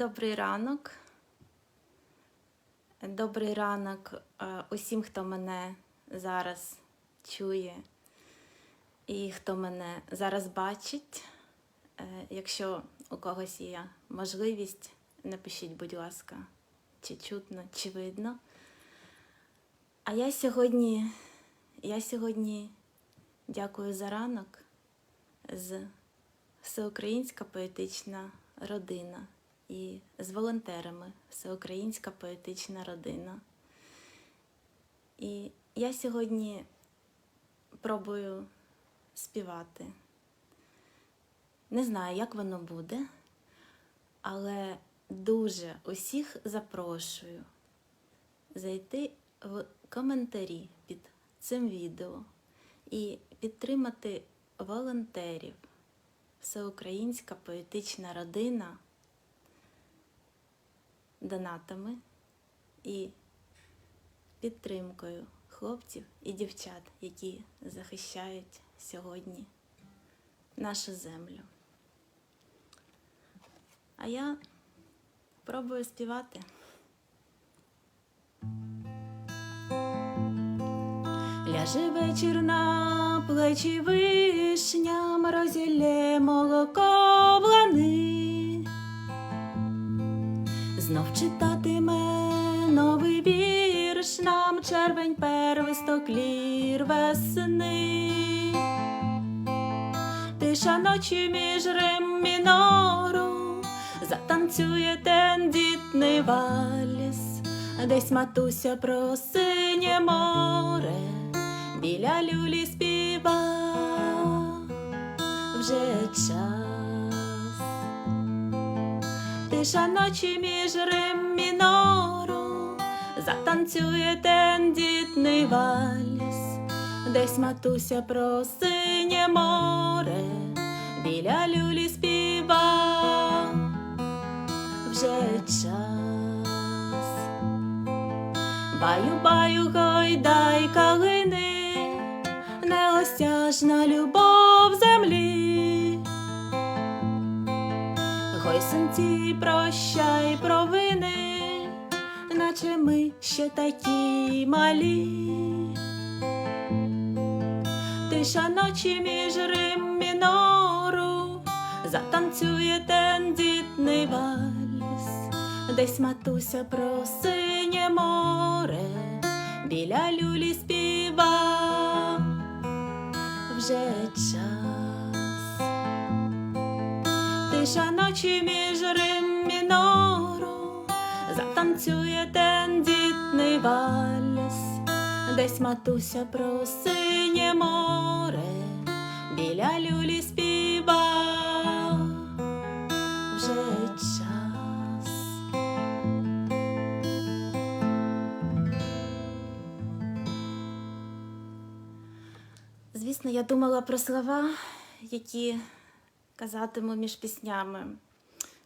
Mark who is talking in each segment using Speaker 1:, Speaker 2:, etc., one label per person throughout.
Speaker 1: Добрий ранок. Добрий ранок е, усім, хто мене зараз чує і хто мене зараз бачить. Е, Якщо у когось є можливість, напишіть, будь ласка, чи чутно, чи видно. А я сьогодні, я сьогодні дякую за ранок з Всеукраїнська поетична родина і з волонтерами Всеукраїнська поетична родина. І я сьогодні пробую співати. Не знаю, як воно буде, але дуже усіх запрошую зайти в коментарі під цим відео і підтримати волонтерів. Всеукраїнська поетична родина донатами і підтримкою хлопців і дівчат, які захищають сьогодні нашу землю. А я пробую співати. Ляже вечір на плечі вишням, розілє молоко в лани. Знов читатиме новий вірш нам червень первисток лір весни. Тиша ночі між рим мінору, затанцює тендітний вальс, десь матуся про синє море, біля люлі співа вже час. Тиша ночі між рим мінору, затанцює тендітний вальс, десь матуся про синє море, біля люлі співа. Вже час. Баю, баю, гойдай калини, неосяжна любов Гой прощай провини, наче ми ще такі малі. Тиша ночі між рим мінору, затанцює тендітний вальс, десь матуся про синє море, біля люлі співа вже час. Тиша ночі між рим мінору, затанцює тендітний вальс, десь матуся про синє море, біля люлі співа. Вже час. Звісно, я думала про слова, які казатиму між піснями,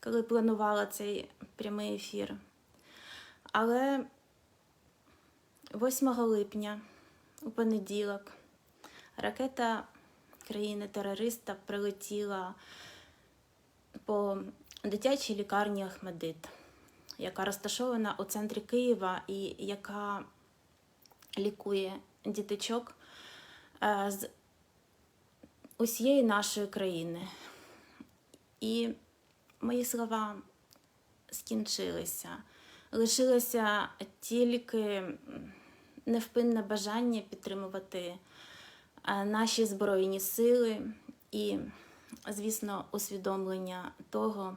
Speaker 1: коли планувала цей прямий ефір. Але 8 липня, у понеділок, ракета країни-терориста прилетіла по дитячій лікарні Ахмедит, яка розташована у центрі Києва і яка лікує діточок е, з усієї нашої країни. І мої слова скінчилися. Лишилося тільки невпинне бажання підтримувати е, наші збройні сили і, звісно, усвідомлення того,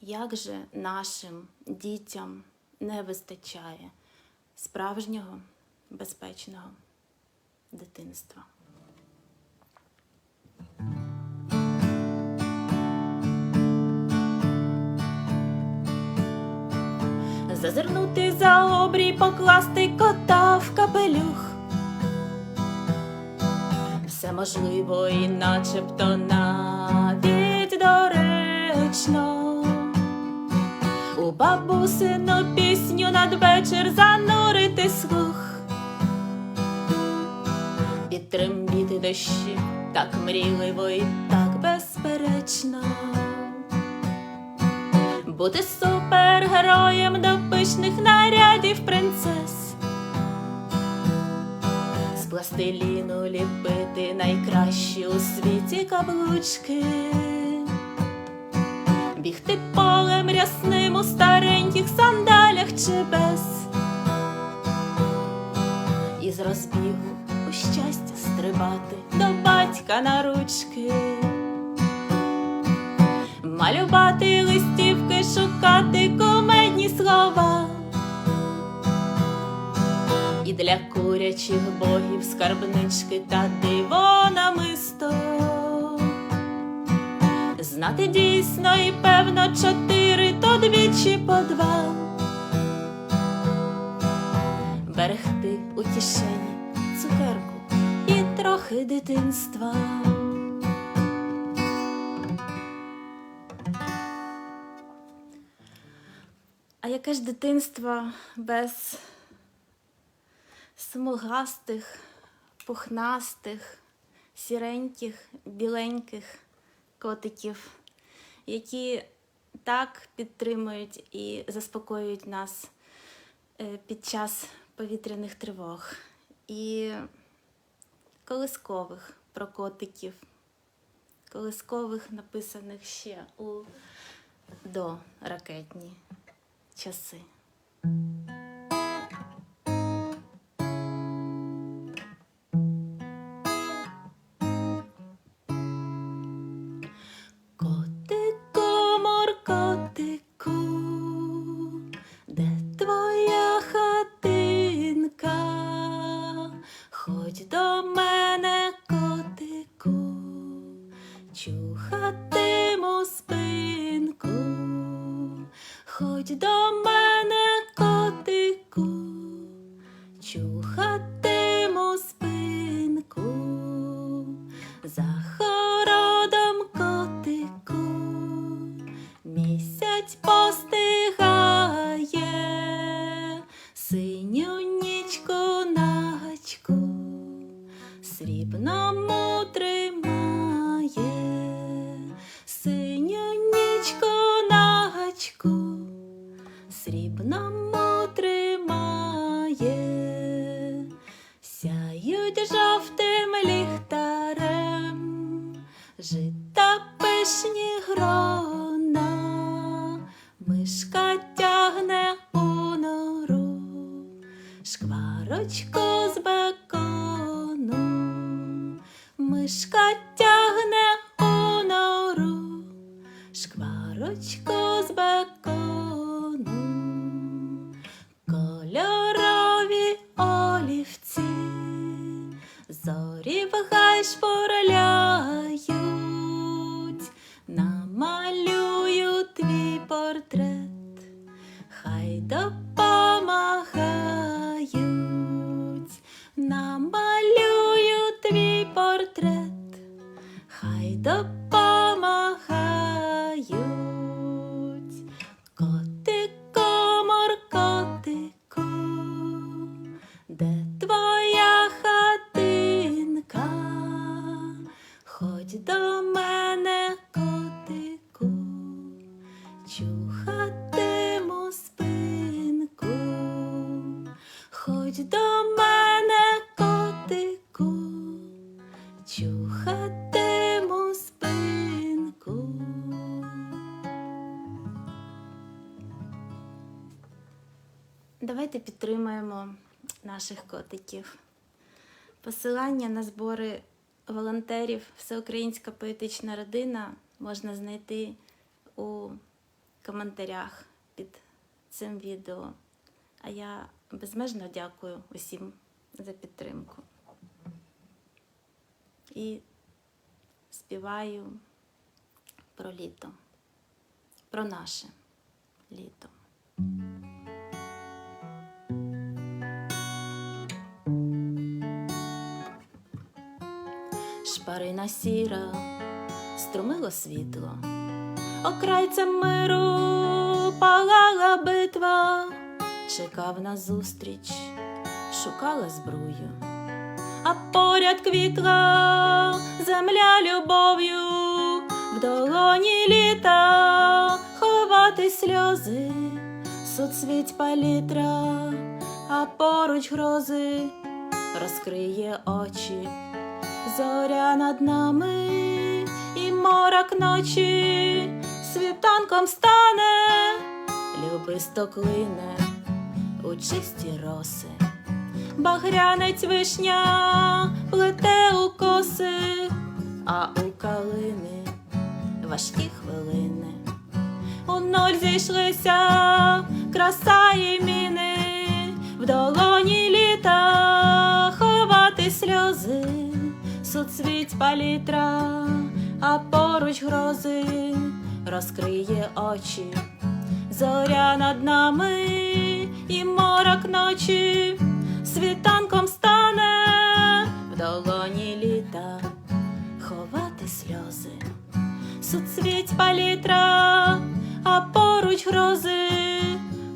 Speaker 1: як же нашим дітям не вистачає справжнього безпечного дитинства. Зазирнути за обрій, покласти кота в капелюх. Все можливо і начебто навіть доречно. У бабусину пісню надвечір занурити слух. Підтрембіти дощі так мрійливо і так безперечно. Бути супергероєм до пишних нарядів принцес. З пластиліну ліпити найкращі у світі каблучки. Бігти полем рясним у стареньких сандалях чи без. І з розбігу у щастя стрибати до батька на ручки. Малювати листівки, шукати кумедні слова. І для курячих богів скарбнички та диво намисто. Знати дійсно і певно чотири, то двічі по два. Берегти у кишені цукерку і трохи дитинства. А яке ж дитинство без смугастих, пухнастих, сіреньких, біленьких котиків, які так підтримують і заспокоюють нас е, під час повітряних тривог. І колискових про котиків, колискових написаних ще у доракетні часи. Шкварочку з бекону, мишка підтримаємо наших котиків. Посилання на збори волонтерів Всеукраїнська поетична родина можна знайти у коментарях під цим відео. А я безмежно дякую усім за підтримку. І співаю про літо, про наше літо. Шпарина сіра струмило світло, окрайцем миру палала битва, чекав на зустріч, шукала збрую, а поряд квітла земля любов'ю. В долоні літа ховати сльози, суцвіть палітра, а поруч грози розкриє очі, зоря над нами і морок ночі світанком стане, любисто клине у чисті роси. Багрянець вишня плете у коси, а у калини важкі хвилини. У ноль зійшлися краса і міни, в долоні літа ховати сльози, суцвіть палітра, а поруч грози розкриє очі, зоря над нами і морок ночі світанком стане в долоні літа ховати сльози. Суцвіть палітра, а поруч грози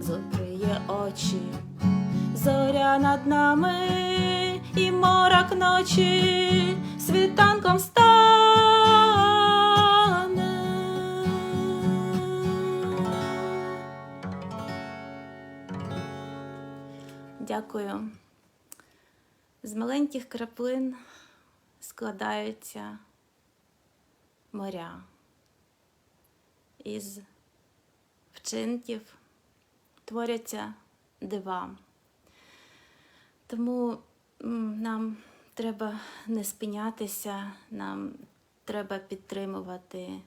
Speaker 1: закриє очі, зоря над нами і морок ночі світанком стане. Дякую. З маленьких краплин складаються моря. Із вчинків творяться дива. Тому нам треба не спинятися, нам треба підтримувати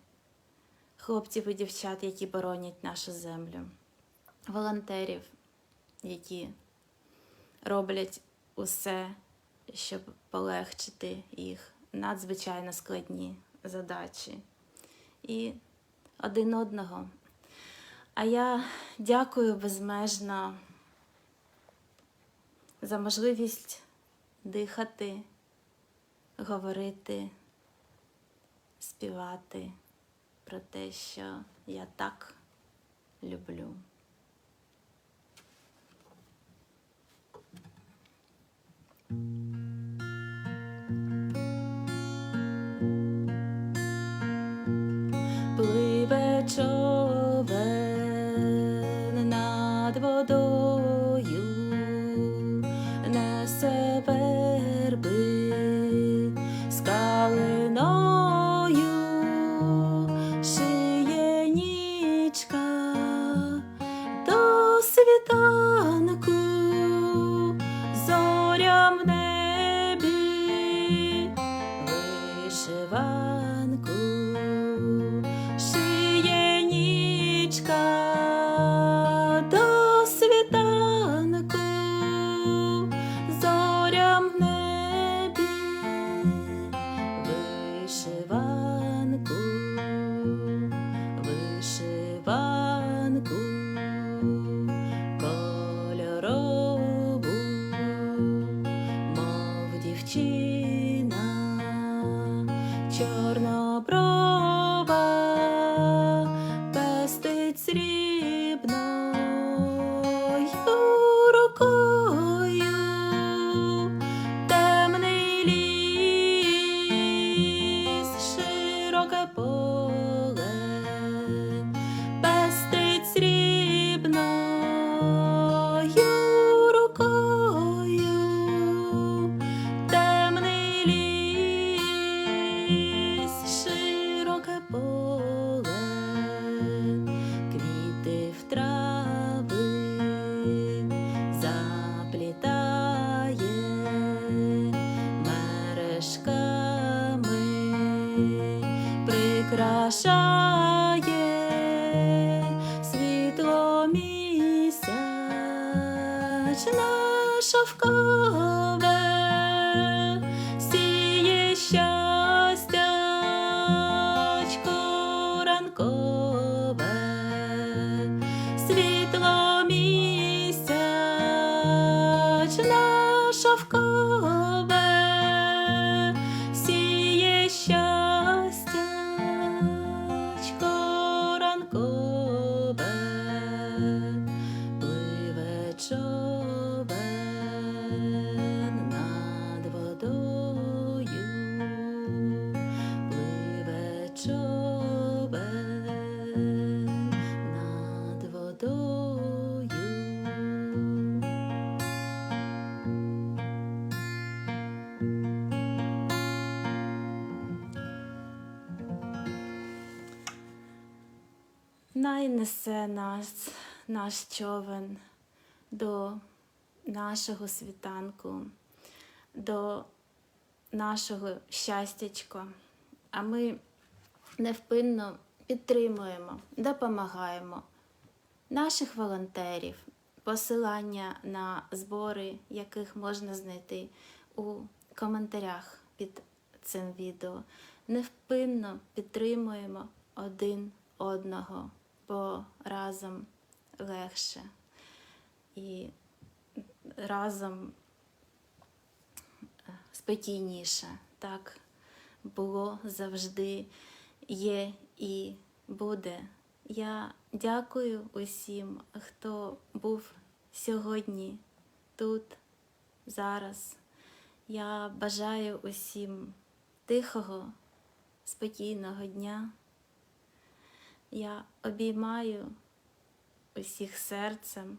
Speaker 1: хлопців і дівчат, які боронять нашу землю, волонтерів, які роблять усе, щоб полегшити їх надзвичайно складні задачі і один одного. А я дякую безмежно за можливість дихати, говорити, співати про те, що я так люблю. Пливе човен най несе нас, наш човен до нашого світанку, до нашого щастячка. А ми невпинно підтримуємо, допомагаємо наших волонтерів, посилання на збори, яких можна знайти у коментарях під цим відео. Невпинно підтримуємо один одного, бо разом легше і разом е, спокійніше. Так було завжди, є і буде. Я дякую усім, хто був сьогодні тут, зараз. Я бажаю усім тихого, спокійного дня. Я обіймаю усіх серцем,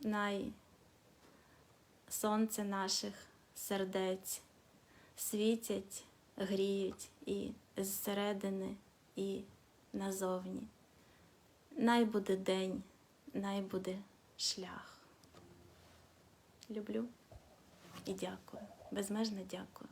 Speaker 1: най сонце наших сердець світять, гріють і зсередини, і назовні. Най буде день, най буде шлях. Люблю і дякую. Безмежно дякую.